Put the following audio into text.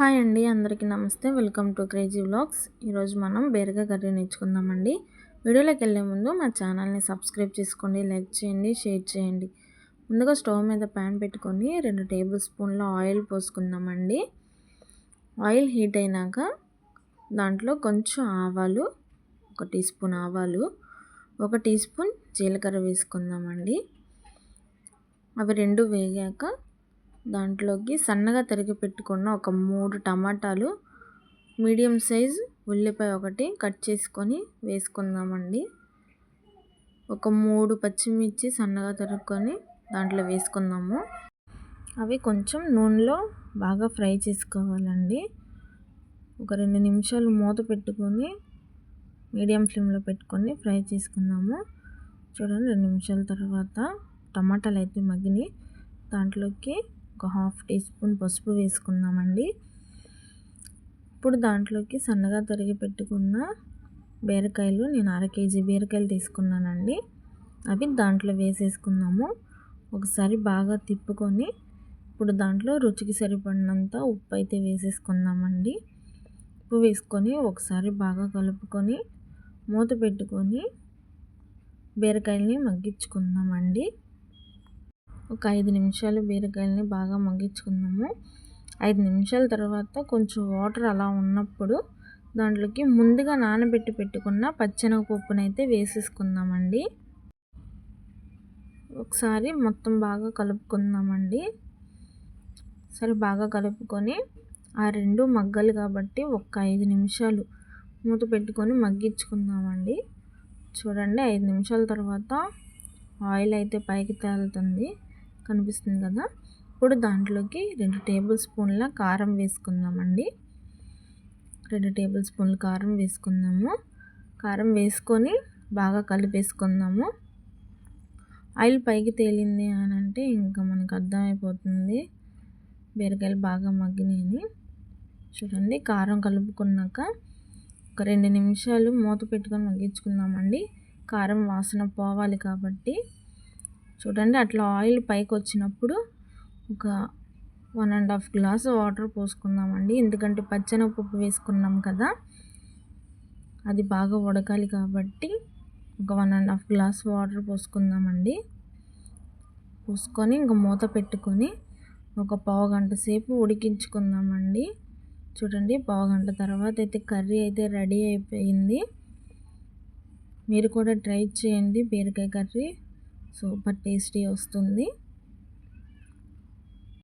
Hi అండి అందరికీ నమస్తే. వెల్కమ్ టు క్రేజీ వ్లాగ్స్ ఈరోజు మనం బేరగా కర్రీ నేర్చుకుందామండి. వీడియోలోకి వెళ్ళే ముందు మా ఛానల్ని సబ్స్క్రైబ్ చేసుకోండి లైక్ చేయండి షేర్ చేయండి. ముందుగా స్టవ్ మీద ప్యాన్ పెట్టుకొని రెండు టేబుల్ స్పూన్ల ఆయిల్ పోసుకుందామండి. ఆయిల్ హీట్ అయినాక దాంట్లో కొంచెం ఆవాలు ఒక టీ స్పూన్ ఆవాలు ఒక టీ స్పూన్ జీలకర్ర వేసుకుందామండి. అవి రెండు వేగాక దాంట్లోకి సన్నగా తరిగి పెట్టుకున్న ఒక మూడు టమాటాలు మీడియం సైజ్ ఉల్లిపాయ ఒకటి కట్ చేసుకొని వేసుకుందామండి. ఒక మూడు పచ్చిమిర్చి సన్నగా తరుక్కొని దాంట్లో వేసుకుందాము. అవి కొంచెం నూనెలో బాగా ఫ్రై చేసుకోవాలండి. ఒక రెండు నిమిషాలు మూత పెట్టుకొని మీడియం ఫ్లేమ్లో పెట్టుకొని ఫ్రై చేసుకుందాము. చూడండి రెండు నిమిషాల తర్వాత టమాటాలు అయితే మగ్గినాయి. దాంట్లోకి ఒక హాఫ్ టీ స్పూన్ పసుపు వేసుకుందామండి. ఇప్పుడు దాంట్లోకి సన్నగా తరిగి పెట్టుకున్న బీరకాయలు నేను అర కేజీ బీరకాయలు తీసుకున్నానండి. అవి దాంట్లో వేసేసుకుందాము. ఒకసారి బాగా తిప్పుకొని ఇప్పుడు దాంట్లో రుచికి సరిపడినంత ఉప్పు అయితే వేసేసుకుందామండి. ఉప్పు వేసుకొని ఒకసారి బాగా కలుపుకొని మూత పెట్టుకొని బీరకాయలని మగ్గించుకుందామండి. ఒక ఐదు నిమిషాలు బీరకాయలని బాగా మగ్గించుకుందాము. ఐదు నిమిషాల తర్వాత కొంచెం వాటర్ అలా ఉన్నప్పుడు దాంట్లోకి ముందుగా నానబెట్టి పెట్టుకున్న పచ్చెనగపప్పునైతే వేసేసుకుందామండి. ఒకసారి మొత్తం బాగా కలుపుకుందామండి. సరే బాగా కలుపుకొని ఆ రెండు మగ్గలు కాబట్టి ఒక ఐదు నిమిషాలు మూత పెట్టుకొని మగ్గించుకుందామండి. చూడండి ఐదు నిమిషాల తర్వాత ఆయిల్ అయితే పైకి తేలుతుంది. కనిపిస్తుంది కదా? ఇప్పుడు దాంట్లోకి రెండు టేబుల్ స్పూన్ల కారం వేసుకుందామండి. రెండు టేబుల్ స్పూన్ల కారం వేసుకుందాము. కారం వేసుకొని బాగా కలిపేసుకుందాము. ఆయిల్ పైకి తేలింది అని అంటే ఇంకా మనకు అర్థమైపోతుంది. బీరకాయలు బాగా మగ్గినాయని. చూడండి కారం కలుపుకున్నాక ఒక రెండు నిమిషాలు మూత పెట్టుకొని మగ్గించుకుందామండి. కారం వాసన పోవాలి కాబట్టి. చూడండి అట్లా ఆయిల్ పైకి వచ్చినప్పుడు ఒక one and half glass water పోసుకుందామండి. ఎందుకంటే పచ్చనపప్పు వేసుకున్నాం కదా అది బాగా ఉడకాలి కాబట్టి ఒక one and half glass water పోసుకుందామండి. పోసుకొని ఇంకా మూత పెట్టుకొని ఒక పావు గంట సేపు ఉడికించుకుందామండి. చూడండి పావు గంట తర్వాత అయితే కర్రీ అయితే రెడీ అయిపోయింది. మీరు కూడా ట్రై చేయండి బీరకాయ కర్రీ. సూపర్ టేస్టీ వస్తుంది.